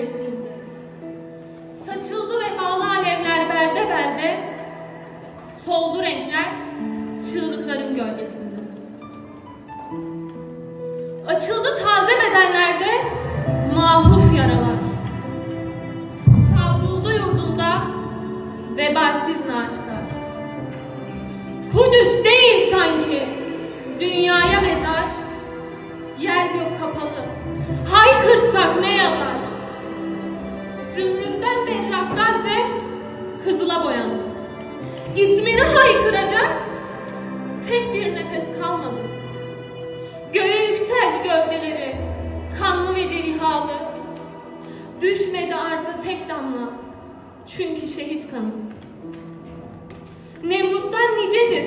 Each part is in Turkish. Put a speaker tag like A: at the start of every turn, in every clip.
A: eşliğinde. Saçıldı ve bağlı alevler belde belde, soldu renkler çığlıkların gölgesinde. Açıldı taze bedenlerde mahuf yaralar. Savruldu yurdunda vebalsiz naaşlar. Kudüs değil sanki dünyaya mezar, yer gök kapalı. Zümrütten berrak Gazze kızıla boyandı. İsmini haykıracak tek bir nefes kalmadı. Göğe yükseldi gövdeleri, kanlı ve cerihalı. Düşmedi arza tek damla, çünkü şehit kanı. Nemrut'tan nicedir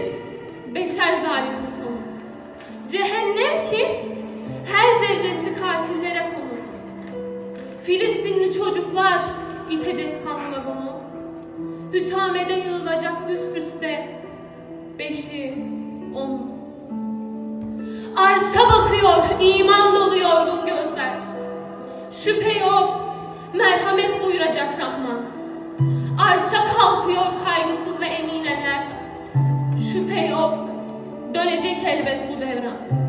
A: beşer zalimin Filistinli çocuklar itecek kan vagonu. Hütamede yığılacak üst üste beşi, onu. Arşa bakıyor iman dolu yorgun gözler. Şüphe yok merhamet buyuracak Rahman. Arşa kalkıyor kaygısız ve emin eller. Şüphe yok dönecek elbet bu devran.